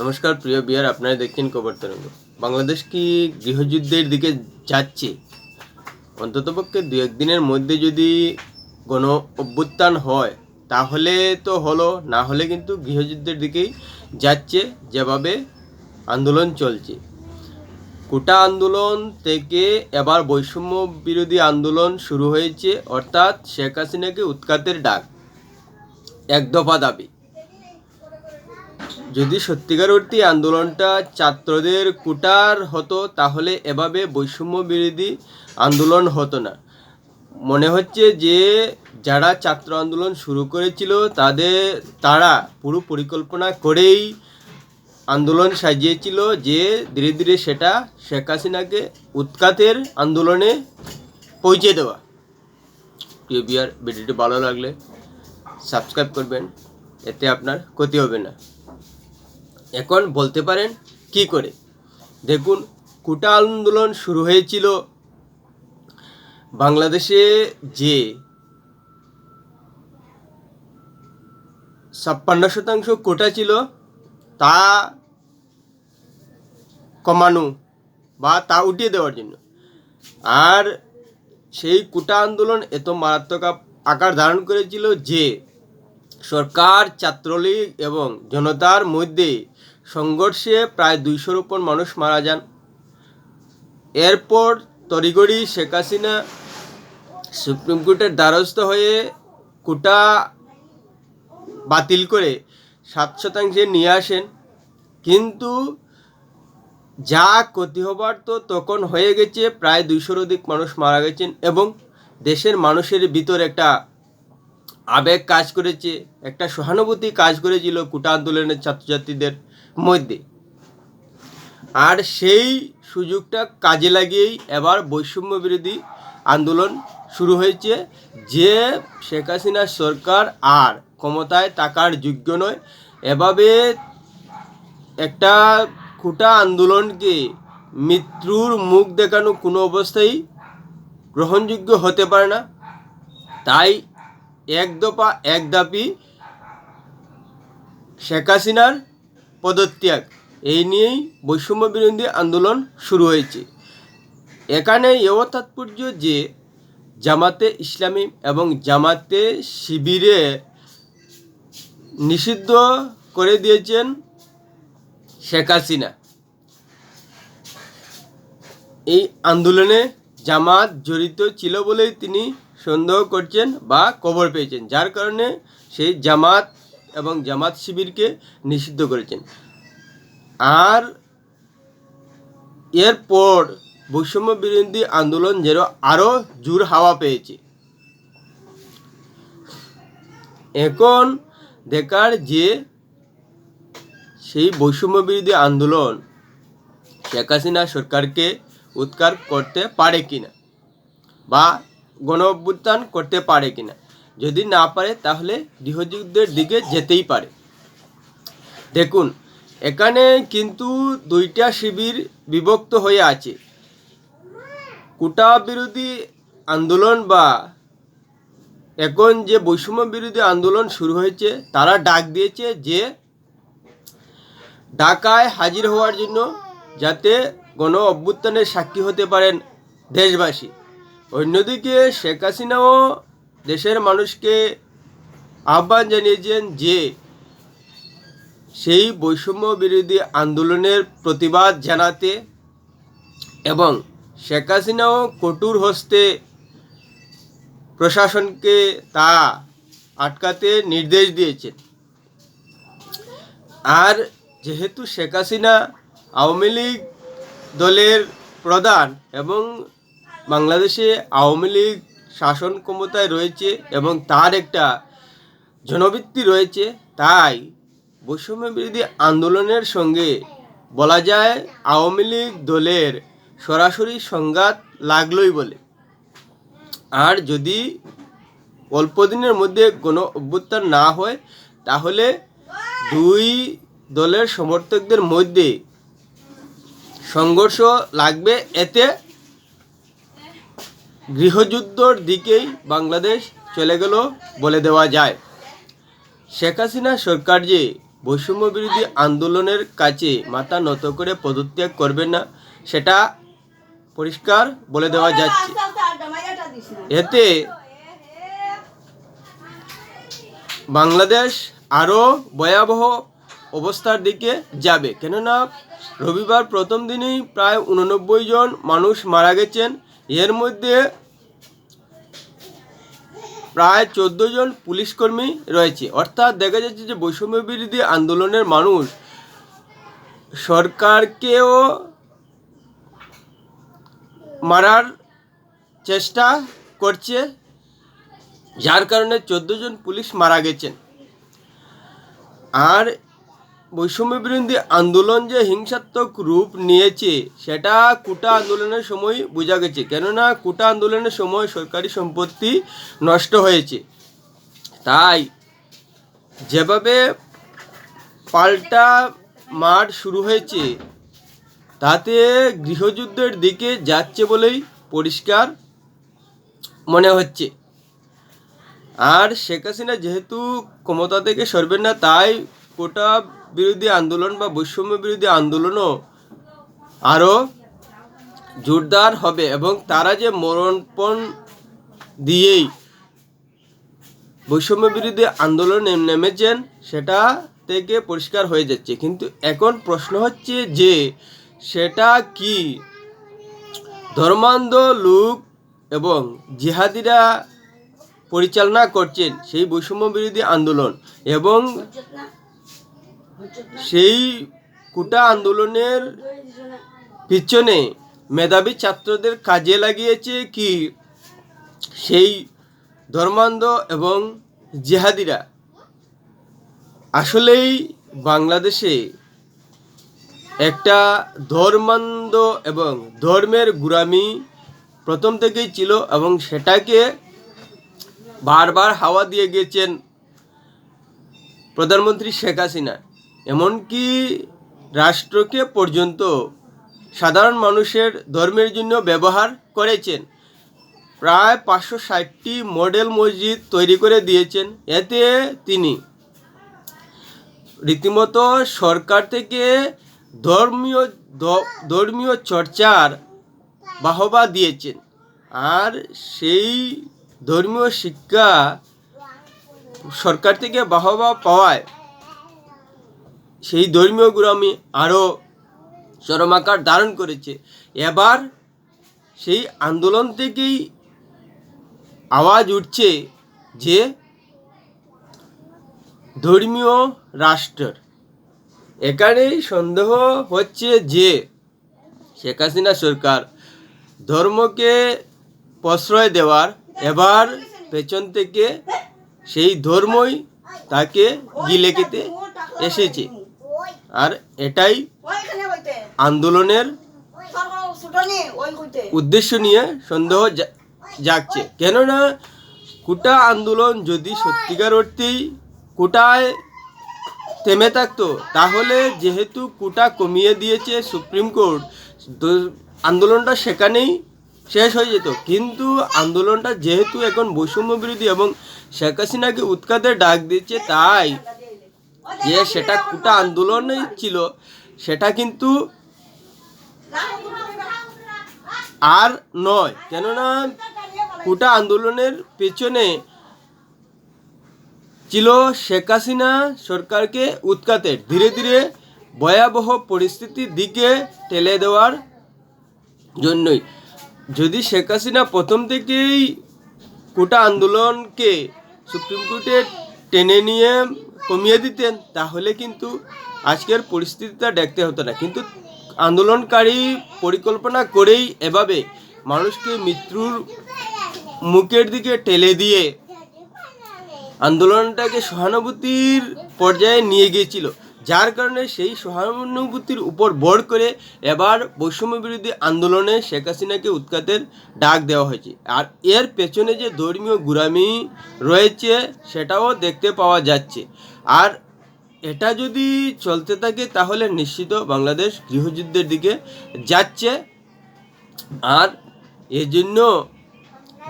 নমস্কার, প্রিয় বিয়ার, আপনারা দেখছেন খবর তরঙ্গ। বাংলাদেশ কি গৃহযুদ্ধের দিকে যাচ্ছে? অন্ততপক্ষে দু একদিনের মধ্যে যদি কোনো অভ্যুত্থান হয়, তাহলে তো হলো, না হলে কিন্তু গৃহযুদ্ধের দিকেই যাচ্ছে, যেভাবে আন্দোলন চলছে। কোটা আন্দোলন থেকে এবার বৈষম্য বিরোধী আন্দোলন শুরু হয়েছে, অর্থাৎ শেখ হাসিনাকে উৎখাতের ডাক, এক দফা দাবি। যদি সত্যিকার অর্থে আন্দোলনটা ছাত্রদের কুটার হতো, তাহলে এভাবে বৈষম্য বিরোধী আন্দোলন হতো না। মনে হচ্ছে যে যারা ছাত্র আন্দোলন শুরু করেছিল তাদের তারা পুরো পরিকল্পনা করেই আন্দোলন সাজিয়েছিল যে ধীরে ধীরে সেটা শেখ হাসিনাকে উৎখাতের আন্দোলনে পৌঁছে দেওয়া। প্রিয় ভিডিওটি ভালো লাগলে সাবস্ক্রাইব করবেন, এতে আপনার ক্ষতি হবে না। এখন বলতে পারেন কি করে? দেখুন, কোটা আন্দোলন শুরু হয়েছিল বাংলাদেশে যে ছাপ্পান্ন শতাংশ কোটা ছিল, তা কমানো বা তা উঠিয়ে দেওয়ার জন্য। আর সেই কোটা আন্দোলন এত মারাত্মক আকার ধারণ করেছিল যে সরকার, ছাত্রলীগ এবং জনতার মধ্যে সংঘর্ষে প্রায় দুইশোর উপর মানুষ মারা যান। এরপর তরিগড়ি শেখ হাসিনা সুপ্রিম কোর্টের দ্বারস্থ হয়ে কোটা বাতিল করে সাত শতাংশে নিয়ে আসেন। কিন্তু যা ক্ষতি হবার তো তখন হয়ে গেছে, প্রায় দুইশোর অধিক মানুষ মারা গেছেন এবং দেশের মানুষের ভিতর একটা আবেগ কাজ করেছে, একটা সহানুভূতি কাজ করেছিল কোটা আন্দোলনের ছাত্রছাত্রীদের। মধ্যে। আর সেই সুযোগটা কাজে লাগিয়েই এবার বৈষম্য বিরোধী আন্দোলন শুরু হয়েছে, যে শেখ হাসিনার সরকার আর ক্ষমতায় থাকার যোগ্য নয়। এভাবে একটা কোটা আন্দোলনকে মৃত্যুর মুখ দেখানো কোনো অবস্থায় গ্রহণযোগ্য হতে পারে না। তাই এক দফা এক দাপি শেখ হাসিনার পদত্যাগ। এই নিয়েই বৈষম্য বিরোধী আন্দোলন শুরু হয়েছে। এখানে এও তাৎপর্য যে, জামাতে ইসলামী এবং জামাতে শিবিরে নিষিদ্ধ করে দিয়েছেন শেখ হাসিনা। এই আন্দোলনে জামাত জড়িত ছিল বলেই তিনি সন্দেহ করছেন বা খবর পেয়েছেন। যার কারণে সেই জামাত এবং জামাত শিবিরকে নিষিদ্ধ করেছেন। আর এরপর বৈষম্য বিরোধী আন্দোলন যেন আরও জোর হাওয়া পেয়েছে। এখন দেখার যে সেই বৈষম্য বিরোধী আন্দোলন শেখ হাসিনা সরকারকে উৎকার করতে পারে কিনা বা গণ করতে পারে কিনা যদি না পারে, তাহলে গৃহযুদ্ধের দিকে যেতেই পারে। দেখুন, এখানে কিন্তু দুইটা শিবির বিভক্ত হয়ে আছে। কোটা বিরোধী আন্দোলন বা এখন যে বৈষম্য বিরোধী আন্দোলন শুরু হয়েছে, তারা ডাক দিয়েছে যে ঢাকায় হাজির হওয়ার জন্য যাতে গণ অভ্যুত্থানের সাক্ষী হতে পারেন দেশবাসী। অন্যদিকে শেখ হাসিনাও দেশের মানুষকে আহ্বান জানিয়েছেন যে সেই বৈষম্য বিরোধী আন্দোলনের প্রতিবাদ জানাতে এবং শেখ হাসিনাও কঠোর হস্তে প্রশাসনকে তা আটকাতে নির্দেশ দিয়েছেন। আর যেহেতু শেখ হাসিনা আওয়ামী লীগ দলের প্রধান এবং বাংলাদেশে আওয়ামী লীগ শাসন ক্ষমতায় রয়েছে এবং তার একটা জনবৃত্তি রয়েছে। তাই বৈষম্য বিরোধী আন্দোলনের সঙ্গে বলা যায় আওয়ামী লীগ দলের সরাসরি সংঘাত লাগলোই বলে। আর যদি অল্প দিনের মধ্যে কোনো অভ্যুত্থান না হয়, তাহলে দুই দলের সমর্থকদের মধ্যে সংঘর্ষ লাগবে। এতে গৃহযুদ্ধর দিকেই বাংলাদেশ চলে গেল বলে দেওয়া যায়। শেখ হাসিনা সরকার যে বৈষম্য বিরোধী আন্দোলনের কাছে মাথা নত করে পদত্যাগ করবেন না, সেটা পরিষ্কার বলে দেওয়া যাচ্ছে। এতে বাংলাদেশ আরও ভয়াবহ অবস্থার দিকে যাবে। কেননা রবিবার প্রথম দিনেই প্রায় উননব্বই জন মানুষ মারা গেছেন। এর মধ্যে প্রায় চোদ্দ জন পুলিশ কর্মী রয়েছে। অর্থাৎ দেখা যাচ্ছে যে বৈষম্য বিরোধী আন্দোলনের মানুষ সরকারকেও মারার চেষ্টা করছে, যার কারণে চোদ্দ জন পুলিশ মারা গেছেন। আর বৈষম্য বিরোধী আন্দোলন যে হিংসাত্মক রূপ নিয়েছে, সেটা কোটা আন্দোলনের সময় বোঝা গেছে। কেননা, কোটা আন্দোলনের সময় সরকারি সম্পত্তি নষ্ট হয়েছে। তাই যেভাবে পাল্টা মার শুরু হয়েছে, তাতে গৃহযুদ্ধের দিকে যাচ্ছে বলেই পরিষ্কার মনে হচ্ছে। আর শেখ হাসিনা যেহেতু ক্ষমতা থেকে সরবেন না, তাই কোটা বিরোধী আন্দোলন বা বৈষম্য বিরোধী আন্দোলনও আরও জোরদার হবে এবং তারা যে মরণপণ দিয়েই বৈষম্য বিরোধী আন্দোলনে নেমেছেন, সেটা থেকে পরিষ্কার হয়ে যাচ্ছে। কিন্তু এখন প্রশ্ন হচ্ছে যে সেটা কি ধর্মান্ধ লোক এবং জিহাদিরা পরিচালনা করছেন সেই বৈষম্য বিরোধী আন্দোলন এবং সেই কুটা আন্দোলনের পিছনে মেধাবী ছাত্রদের কাজে লাগিয়েছে কি? সেই ধর্মান্ধ এবং জেহাদিরা। আসলেই বাংলাদেশে একটা ধর্মান্ধ এবং ধর্মের গুরামি প্রথম থেকেই ছিল এবং সেটাকে বারবার হাওয়া দিয়ে গেছেন প্রধানমন্ত্রী শেখ হাসিনা। এমনকি রাষ্ট্রকে পর্যন্ত সাধারণ মানুষের ধর্মের জন্য ব্যবহার করেছেন। প্রায় পাঁচশো ষাটটি মডেল মসজিদ তৈরি করে দিয়েছেন। এতে তিনি রীতিমতো সরকার থেকে ধর্মীয় ধর্মীয় চর্চার বাহবা দিয়েছেন। আর সেই ধর্মীয় শিক্ষা সরকার থেকে বাহবা পাওয়ায় সেই ধর্মীয় গুরামি আরও চরমাকার ধারণ করেছে। এবার সেই আন্দোলন থেকেই আওয়াজ উঠছে যে ধর্মীয় রাষ্ট্রের। এখানেই সন্দেহ হচ্ছে যে শেখ হাসিনা সরকার ধর্মকে প্রশ্রয় দেওয়ার এবার পেছন থেকে সেই ধর্মই তাকে গিলে খেতে এসেছে। আর এটাই আন্দোলনের উদ্দেশ্য নিয়ে সন্দেহ জাগছে। কেননা কুটা আন্দোলন যদি সত্যিকার অর্থেই কোটায় থেমে থাকতো তাহলে যেহেতু কুটা কমিয়ে দিয়েছে সুপ্রিম কোর্ট তো আন্দোলনটা সেখানেই শেষ হয়ে যেত। কিন্তু আন্দোলনটা যেহেতু এখন বৈষম্য বিরোধী এবং শেখ হাসিনাকে উৎখাতের ডাক দিচ্ছে তাই যে সেটা কুটা আন্দোলনই ছিল, সেটা কিন্তু আর নয়। কেননা কুটা আন্দোলনের পেছনে ছিল শেখ হাসিনা সরকারকে উৎখাতের। ধীরে ধীরে ভয়াবহ পরিস্থিতির দিকে ঠেলে দেওয়ার জন্যই। যদি শেখ হাসিনা প্রথম থেকেই কোটা আন্দোলনকে সুপ্রিম কোর্টে টেনে নিয়ে কমিয়ে দিতেন, তাহলে কিন্তু আজকের পরিস্থিতিটা দেখতে হতো না। কিন্তু আন্দোলনকারী পরিকল্পনা করেই এভাবে মানুষকে মৃত্যুর মুখের দিকে ঠেলে দিয়ে আন্দোলনটাকে সহানুভূতির পর্যায়ে নিয়ে গিয়েছিল। যার কারণে সেই সহানুভূতির উপর ভর করে এবার বৈষম্য বিরোধী আন্দোলনে শেখ হাসিনাকে উৎখাতের ডাক দেওয়া হয়েছে। আর এর পেছনে যে ধর্মীয় গুরামি রয়েছে, সেটাও দেখতে পাওয়া যাচ্ছে। আর এটা যদি চলতে থাকে, তাহলে নিশ্চিত বাংলাদেশ গৃহযুদ্ধের দিকে যাচ্ছে। আর এজন্য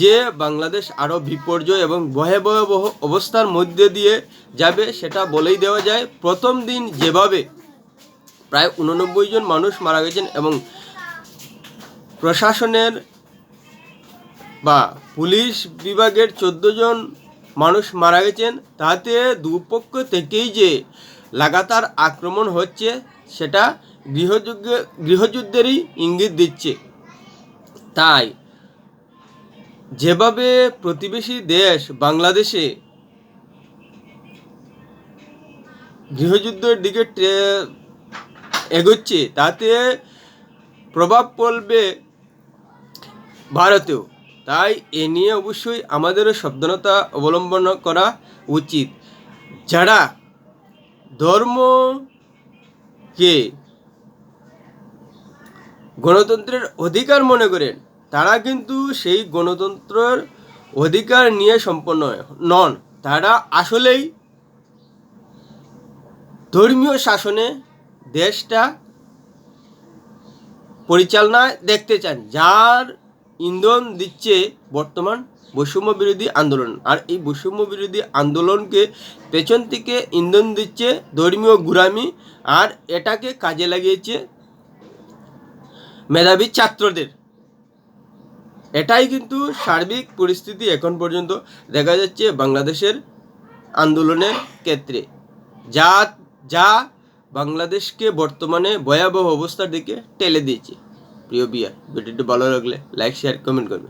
যে বাংলাদেশ আরও বিপর্যয় এবং ভয়াবহ অবস্থার মধ্যে দিয়ে যাবে সেটা বলেই দেওয়া যায়। প্রথম দিন যেভাবে প্রায় উননব্বই জন মানুষ মারা গেছেন এবং প্রশাসনের বা পুলিশ বিভাগের চোদ্দ জন মানুষ মারা গেছেন, তাতে দুপক্ষ থেকেই যে লাগাতার আক্রমণ হচ্ছে সেটা গৃহযুদ্ধ গৃহযুদ্ধেরই ইঙ্গিত দিচ্ছে। তাই যেভাবে প্রতিবেশী দেশ বাংলাদেশে গৃহযুদ্ধের দিকে এগোচ্ছে, তাতে প্রভাব পড়বে ভারতেও। তাই এ নিয়ে অবশ্যই আমাদেরও সাবধানতা অবলম্বন করা উচিত। যারা ধর্মকে গণতন্ত্রের অধিকার মনে করেন তারা কিন্তু সেই গণতন্ত্রের অধিকার নিয়ে সম্পন্ন নন। তারা আসলেই ধর্মীয় শাসনে দেশটা পরিচালনা দেখতে চান, যার ইন্ধন দিচ্ছে বর্তমান বৈষম্য বিরোধী আন্দোলন। আর এই বৈষম্য বিরোধী আন্দোলনকে পেছন থেকে ইন্ধন দিচ্ছে ধর্মীয় গুরামি, আর এটাকে কাজে লাগিয়েছে মেধাবী ছাত্রদের। এটাই কিন্তু সার্বিক পরিস্থিতি এখন পর্যন্ত দেখা যাচ্ছে বাংলাদেশের আন্দোলনের ক্ষেত্রে। যা যা বাংলাদেশকে বর্তমানে ভয়াবহ অবস্থার দিকে টেলে দিয়েছে। প্রিয় বিয়ার ভিডিওটি ভালো লাগলে লাইক শেয়ার কমেন্ট করবে।